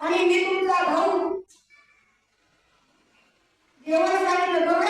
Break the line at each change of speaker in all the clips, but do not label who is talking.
आणि मी तुमचा भाऊ. जेवण सांगितलं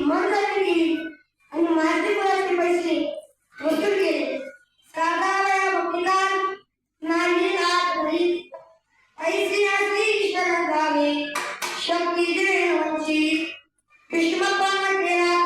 इमानदारी केली आणि माझे कोणाचे पैसे वसूल केले? साधा वकिलात नाही रात घरी ऐसी असली ईश्वर गावे केला